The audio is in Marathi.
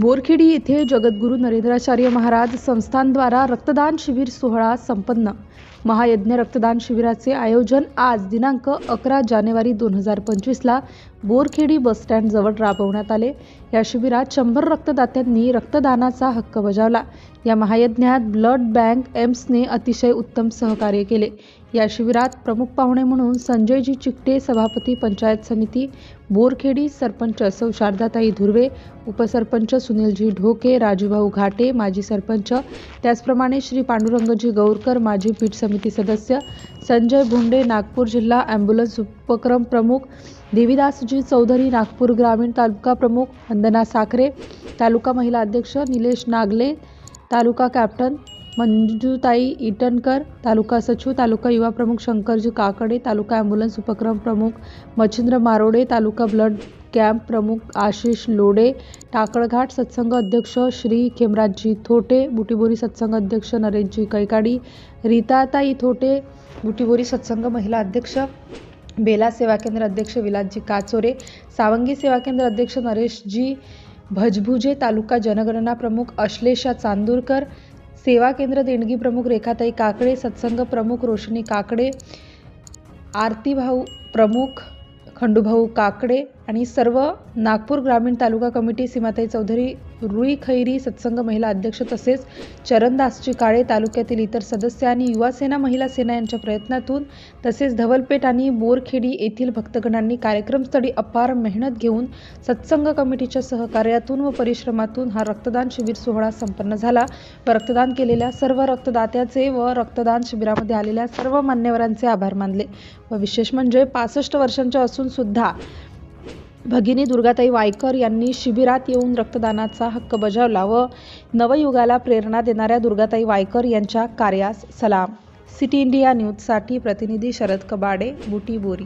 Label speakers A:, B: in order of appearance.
A: बोरखेडी येथे जगद्गुरू नरेंद्राचार्य महाराज संस्थानद्वारा रक्तदान शिबिर सोहळा संपन्न. महायज्ञ रक्तदान शिबिराचे आयोजन आज दिनांक अकरा जानेवारी दोन हजार पंचवीसला बोरखेडी बसस्टँडजवळ राबवण्यात आले. या शिबिरात शंभर रक्तदात्यांनी रक्तदानाचा हक्क बजावला. या महायज्ञात ब्लड बँक एम्सने अतिशय उत्तम सहकार्य केले. या शिबिरात प्रमुख पाहुणे म्हणून संजयजी चिकटे सभापती पंचायत समिती बोरखेडी सरपंच सौ शारदाताई धुर्वे उपसरपंच सुनीलजी ढोके राजूभाऊ घाटे माजी सरपंच त्याचप्रमाणे श्री पांडुरंगजी गौरकर माजी पीठ समिती सदस्य संजय भोंडे नागपूर जिल्हा ॲम्ब्युलन्स उपक्रम प्रमुख देवीदासजी चौधरी नागपूर ग्रामीण तालुका प्रमुख वंदना साखरे तालुका महिला अध्यक्ष निलेश नागले तालुका कॅप्टन मंजुताई इटनकर तालुका सचिव तालुका युवा प्रमुख शंकरजी काकडे तालुका ॲम्ब्युलन्स उपक्रम प्रमुख मच्छिंद्र मारोडे तालुका ब्लड कॅम्प प्रमुख आशिष लोडे टाकळघाट सत्संग अध्यक्ष श्री खेमराजजी थोटे बुटीबोरी सत्संग अध्यक्ष नरेशजी कैकाडी रीताताई थोटे बुटीबोरी सत्संग महिला अध्यक्ष बेला सेवा केंद्र अध्यक्ष विलासजी काचोरे सावंगी सेवा केंद्र अध्यक्ष नरेशजी भजभुजे तालुका जनगणना प्रमुख अश्लेषा चांदूरकर सेवा केंद्र देणगी प्रमुख रेखाताई काकडे सत्संग प्रमुख रोशनी काकडे आरती भाऊ प्रमुख खंडूभाऊ काकडे आणि सर्व नागपूर ग्रामीण तालुका कमिटी सीमाताई चौधरी रुई खैरी सत्संग महिला अध्यक्ष तसेच चरणदासजी काळे तालुक्यातील इतर सदस्य आणि युवासेना महिला सेना यांच्या प्रयत्नातून तसेच धवलपेठ आणि बोरखेडी येथील भक्तगणांनी कार्यक्रमस्थळी अपार मेहनत घेऊन सत्संग कमिटीच्या सहकार्यातून व परिश्रमातून हा रक्तदान शिबिर सोहळा संपन्न झाला. व रक्तदान केलेल्या सर्व रक्तदात्याचे व रक्तदान शिबिरामध्ये आलेल्या सर्व मान्यवरांचे आभार मानले. व विशेष म्हणजे पासष्ट वर्षांच्या असून सुद्धा भगिनी दुर्गाताई वायकर यांनी शिबिरात येऊन रक्तदानाचा हक्क बजावला व नवयुगाला प्रेरणा देणाऱ्या दुर्गाताई वायकर यांच्या कार्यास सलाम. सिटी इंडिया न्यूजसाठी प्रतिनिधी शरद कबाडे बुटी बोरी.